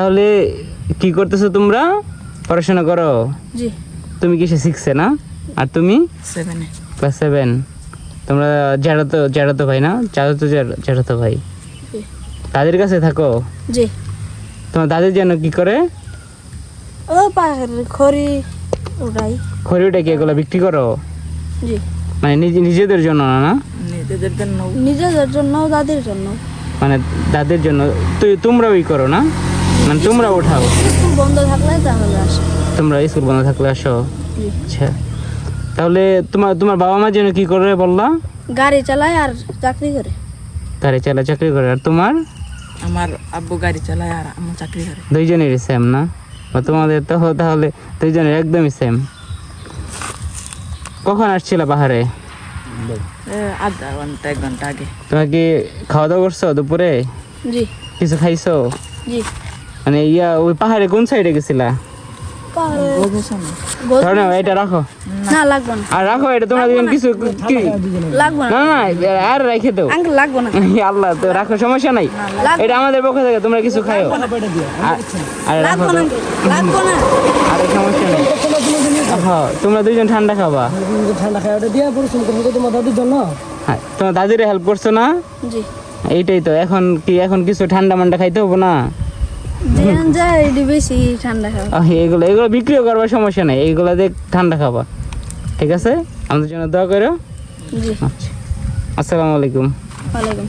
তাহলে কি করতেছো তোমরা? পড়াশোনা করো। জি। তুমি কিসে শিখছে না? আর তুমি? সেভেনে ক্লাস সেভেন তোমরা জ্যাঠাতো জ্যাঠাতো ভাই না? চাচাতো জ্যাঠ- জ্যাঠাতো ভাই। জি। তাদের কাছে থাকো। জি। তোমার দাদির যেন কি করে? ও খড়ি ওটাই খড়িটা কি এগুলো বিক্রি করো? জি। মানে নিজে নিজেদের জন্য না না? নিজেদের জন্য। নিজেদের জন্য দাদির জন্য। মানে দাদির জন্য। তুই তোমরাও ই করো না? মানে তোমরা উঠাও স্কুল বন্ধ থাকলে তাহলে আসে। তোমরা স্কুল বন্ধ থাকলে আসো। আচ্ছা। তাহলে তোমার তোমার বাবা মা যেন কি করে বললা? গাড়ি চালায় আর চাকরি করে। তারে চালা চাকরি করে। আর তোমার? আমার আব্বু গাড়ি চালায় আর আমার চাকরি করে। দুইজনেরই সেম না? বা তোমাদের তো তাহলে দুইজনের একদমই সেম কখন আসছিল পাহাড়ে আধা ঘণ্টা এক ঘণ্টা আগে। তোমার কি খাওয়া দাওয়া করছ দুপুরে? জি। কিছু খাইছো? জি। মানে ইয়া ওই পাহাড়ে কোন সাইডে গেছিলা? পাহাড়ে বুঝেছ না গোছ- ধরো এটা রাখো। না লাগবো না। আর রাখো এটা তোমরা দুজন কিছু কি? না। না না আর রেখে দাও। আঙ্কেল লাগবো না। আল্লাহ তো রাখো সমস্যা নাই। এটা আমাদের পক্ষ থেকে তোমরা কিছু খাও আর- রাখো লাগবো না তো। uncle, লাগবো না। আরে সমস্যা নেই। হ্যাঁ তোমরা দুজন ঠান্ডা খাবা। ঠান্ডা খাই ওটা দিয়ে পরিশ্রম করব তোমার দাদির জন্য হ্যাঁ তোমার দাদিরে হেল্প করছ না? জি। এইটাই তো এখন কি এখন কিছু ঠান্ডা মান্ডা খাইতে হব না? বেশি ঠান্ডা খাবে এগুলো এগুলো বিক্রিও করবার সমস্যা নেই। এইগুলো দিয়ে ঠান্ডা খাবার ঠিক আছে? আমাদের জন্য দোয়া করো জি। আচ্ছা। আসসালামু আলাইকুম। ওয়ালাইকুম